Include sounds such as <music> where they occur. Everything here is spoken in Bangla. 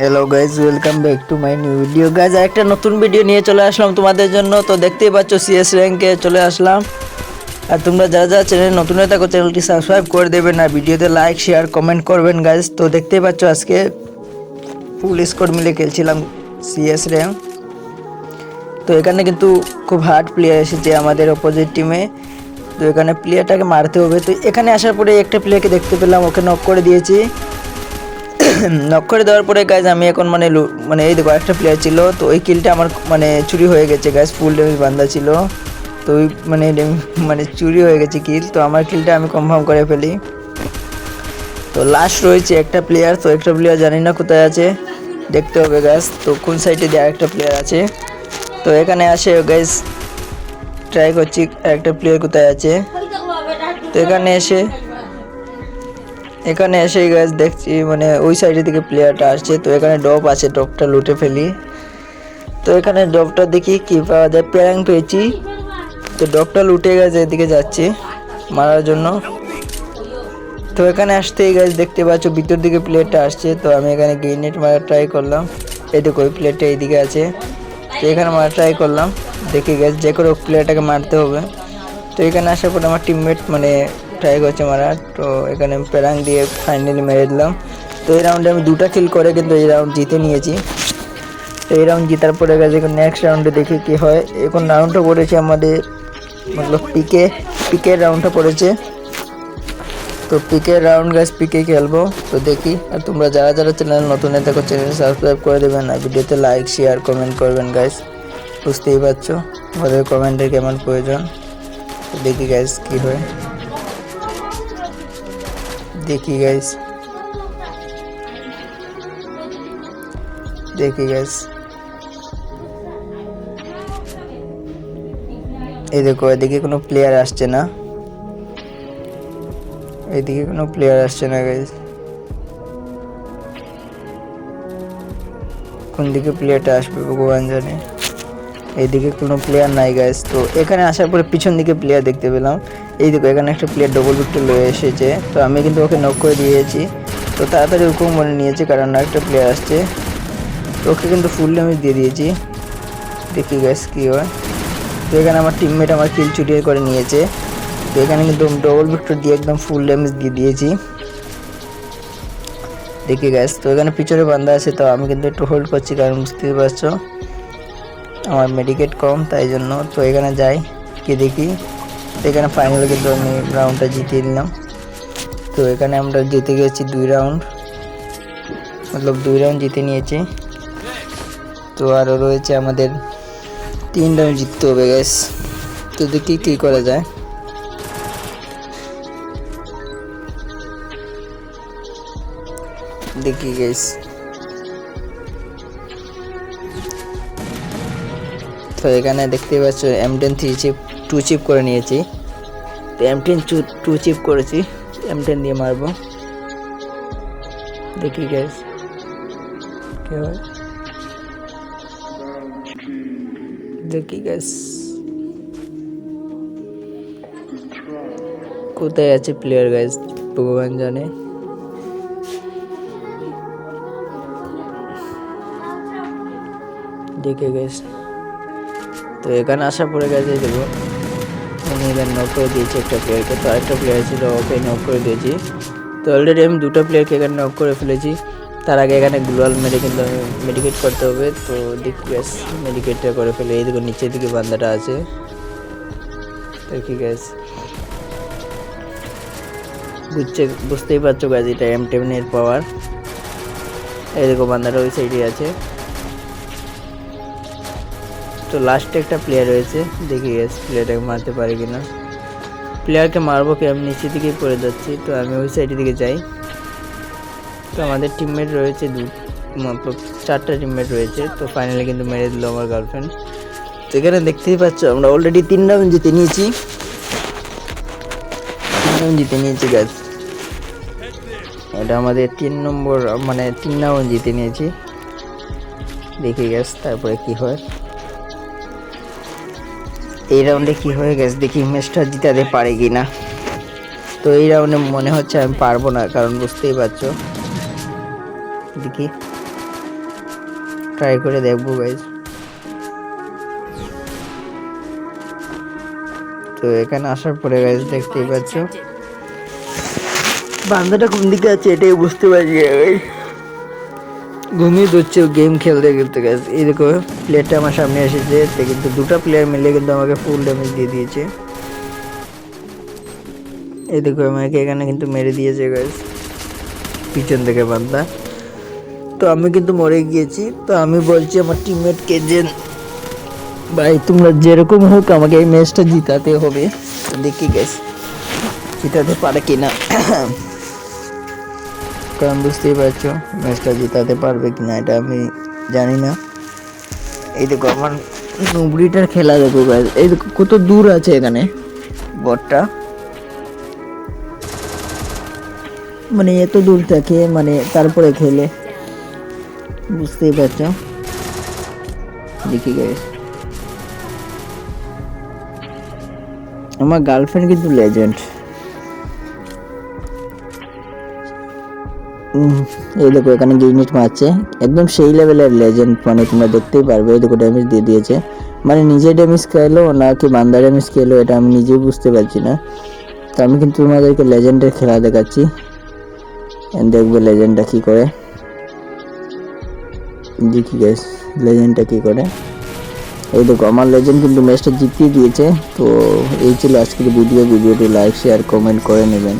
Hello guys welcome back to my new video guys একটা নতুন ভিডিও নিয়ে চলে আসলাম তোমাদের জন্য। তো দেখতেই পাচ্ছ সিএস র্যাঙ্কে চলে আসলাম। আর তোমরা যারা যারা চ্যানেল নতুন হয়ে থাকো চ্যানেলটি সাবস্ক্রাইব করে দেবেন আর ভিডিওতে লাইক শেয়ার কমেন্ট করবেন গাইজ তো দেখতেই পাচ্ছ আজকে ফুল স্কোর মিলে খেলছিলাম সিএস র্যাঙ্ক তো এখানে কিন্তু খুব হার্ড প্লেয়ার এসেছে আমাদের অপোজিট টিমে তো এখানে প্লেয়ারটাকে মারতে হবে। তো এখানে আসার পরে একটা প্লেয়ারকে দেখতে পেলাম, ওকে নক করে দিয়েছি। <clears throat> নক করে দেওয়ার পরে গাইজ আমি এখন মানে মানে এই দেখো, একটা প্লেয়ার ছিল, তো ওই কিলটা আমার মানে চুরি হয়ে গেছে গাইজ ফুল ডেমেজ বান্ধা ছিল। তো ওই মানে <laughs> মানে চুরি হয়ে গেছে কিল তো আমার কিলটা আমি কনফার্ম করে ফেলি। তো লাস্ট রয়েছে একটা প্লেয়ার তো একটা প্লেয়ার জানি না কোথায় আছে। দেখতে হবে গাইজ তো কোন সাইডে দিয়ে আরেকটা প্লেয়ার আছে। তো এখানে আসে গাইজ ট্রাই করছি একটা প্লেয়ার কোথায় আছে। তো এখানে এসে এখানে এসে গাছ দেখছি মানে ওই সাইডের দিকে প্লেয়ারটা আসছে, তো এখানে ডপ আছে ডপটা লুটে ফেলি। তো এখানে ডপটা দেখি কি পাওয়া যায় প্যাং পেয়েছি। তো ডপটা লুটে গেছে এদিকে যাচ্ছি, মারার জন্য। তো এখানে আসতেই গাছ দেখতে পাচ্ছ, ভিতর দিকে প্লেয়ারটা আসছে, তো আমি এখানে গ্রেনেড মারা ট্রাই করলাম। এই দেখো, ওই প্লেয়ারটা এইদিকে আছে। তো এখানে মারা ট্রাই করলাম। দেখি গাছ যে করে প্লেয়ারটাকে মারতে হবে। তো এখানে আসার পর আমার টিমমেট মানে ট্রাই করছে মারার তো এখানে প্যারাং দিয়ে ফাইনালি মেরে দিলাম। তো এই রাউন্ডে আমি দুটা কিল করে কিন্তু এই রাউন্ড জিতে নিয়েছি। তো এই রাউন্ড জেতার পরে গেছে এখন নেক্সট রাউন্ডে দেখি কি হয়। এখন রাউন্ডটা পড়েছে আমাদের, মতলব পিকে পিকের রাউন্ডটা পড়েছে তো পিকের রাউন্ড গাছ পিকে খেলব। তো দেখি, আর তোমরা যারা যারা চ্যানেল নতুন দেখো চ্যানেল সাবস্ক্রাইব করে দেবেন আর ভিডিওতে লাইক শেয়ার কমেন্ট করবেন গাইস বুঝতেই পারছ, আমাদের কমেন্টের কেমন প্রয়োজন। দেখি গাইস কি হয়। দেখি গাইস দেখি গাইস এই দেখো, এদিকে কোনো প্লেয়ার আসছে না। এদিকে কোনো প্লেয়ার আসছে না গাইস কোন দিকে প্লেয়ারটা আসবে, ভগবান জানে। এইদিকে কোনো প্লেয়ার নাই গাইস তো এখানে আসার পরে পিছন দিকে প্লেয়ার দেখতে পেলাম। এই দেখো, এখানে একটা প্লেয়ার ডবল উইকেট লয়ে এসেছে। তো আমি কিন্তু ওকে নক করে দিয়েছি। তো তাড়াতাড়ি ওকে মনে নিয়েছে, কারণ একটা প্লেয়ার আসছে। তো ওকে কিন্তু ফুল ড্যামেজ দিয়ে দিয়েছি। দেখি গাইস কী হয়। তো এখানে আমার টিমমেট আমার কিল চুরি করে নিয়েছে। তো এখানে কিন্তু ডবল ভিক্টর দিয়ে একদম ফুল ড্যামেজ দিয়ে দিয়েছি। দেখি গ্যাস তো এখানে পিছনে বান্ধা আছে, তো আমি কিন্তু একটু হোল্ড করছি কারণ বুঝতেই পারছ। আমার মেডিকেট কম, তাই জন্য তো এখানে যাই কি দেখি। এখানে ফাইনালে কিন্তু আমি রাউন্ডটা জিতিয়ে নিলাম তো এখানে আমরা জিতে গেছি দুই রাউন্ড মতলব দুই রাউন্ড জিতে নিয়েছি। তো আরও রয়েছে আমাদের তিন রাউন্ড জিততে হবে গ্যাস তো দেখি কী করা যায়। দেখি গেস তো এখানে দেখতে পাচ্ছ M ten three chip two chip করে নিয়েছি। তো এম টেন টু চিপ করেছি। এম টেন দিয়ে মারবো। দেখি গ্যাস কি দেখি গ্যাস কোথায় আছে প্লেয়ার গাইজ ভগবান জানে। দেখে গেছ তো এখানে আসার পরে গেছে দেবো এখানে নক করে দিয়েছি একটা প্লেয়ারকে তো আরেকটা প্লেয়ার ছিল, ওকে নক করে দিয়েছি। তো অলরেডি আমি দুটো প্লেয়ারকে এখানে নক করে ফেলেছি। তার আগে এখানে গ্লোয়াল মেরে কিন্তু মেডিকেট করতে হবে। তো দেখি গ্যাস মেডিকেটটা করে ফেলে। এই দেখো, নিচের দিকে বান্দাটা আছে। দেখি গ্যাস বুঝছে, বুঝতেই পারছ গ্যাস এটা এম টেনের পাওয়ার এই দেখো, বান্দাটা ওই সাইডে আছে। তো লাস্টে একটা প্লেয়ার রয়েছে, দেখি গেস প্লেয়ারটাকে মারতে পারি কিনা। প্লেয়ারকে মারবো কি? আমি নিচের দিকেই পড়ে যাচ্ছি, তো আমি ওই সাইডের দিকে যাই। তো আমাদের টিমমেট রয়েছে দু চারটা টিমমেট রয়েছে, তো ফাইনালি কিন্তু মেরে দিল আমার গার্লফ্রেন্ড তো এখানে দেখতেই পাচ্ছ, আমরা অলরেডি তিন রাউন্ড জিতে নিয়েছি। তিন রাউন্ড জিতে নিয়েছি গাছ এটা আমাদের তিন নম্বর মানে তিন রাউন্ড জিতে নিয়েছি। দেখি গ্যাস তারপরে কি হয়। এই রাউন্ডে কি হয়ে গেছে? দেখি ম্যাচটা জিতাতে পারে কি না তো এই রাউন্ডে মনে হচ্ছে আমি পারব না, কারণ বুঝতেই পারছ। দেখি। ট্রাই করে দেখব গাইজ তো এখানে আসার পরে গাইজ দেখতেই পাচ্ছ। বান্দাটা কোন দিকে আছে এটাই বুঝতে পারছি। ঘুমিয়ে ধরছে গেম খেলতে খেলতে গেছে দেখো প্লেয়ারটা আমার সামনে এসেছে সে কিন্তু দুটো প্লেয়ার মিলে কিন্তু আমাকে ফুল ড্যামেজ দিয়ে দিয়েছে। এই দেখো, আমাকে এখানে কিন্তু মেরে দিয়েছে গাইজ পিছন থেকে বান্দা। তো আমি কিন্তু মরে গিয়েছি, তো আমি বলছি আমার টিমমেটকে যে, ভাই, তোমরা যেরকম হোক আমাকে এই ম্যাচটা জিতাতে হবে। দেখি গেছ জিতাতে পারে কিনা। কারণ বুঝতেই পারছ, ম্যাচটা জিতাতে পারবে কিনা এটা আমি জানি না। এই দেখো, আমার নুবড়িটার খেলা দেখো এই দেখো, কত দূর আছে এখানে বটটা। মানে এত দূর থাকে মানে তারপরে খেলে। বুঝতেই পারছ? দেখি গাইস আমার গার্লফ্রেন্ড কিন্তু লেজেন্ড এই দেখো এখানে গ্রিনেট মারছে, একদম সেই লেভেলের লেজেন্ড মানে তোমরা দেখতেই পারবে, এই দেখো ড্যামেজ দিয়ে দিয়েছে। মানে নিজে ড্যামেজ খেলো নাকি বান্দা ড্যামেজ খেলো, এটা আমি নিজেই বুঝতে পারছি না। তো আমি কিন্তু তোমাদেরকে লেজেন্ডের খেলা দেখাচ্ছি। দেখবে লেজেন্ডটা কী করে? দেখি গ্যাস লেজেন্ডটা কী করে? এই দেখো, আমার লেজেন্ড কিন্তু ম্যাচটা জিতিয়ে দিয়েছে, তো এই ছিল আজকের ভিডিও ভিডিওটি লাইক শেয়ার কমেন্ট করে নেবেন।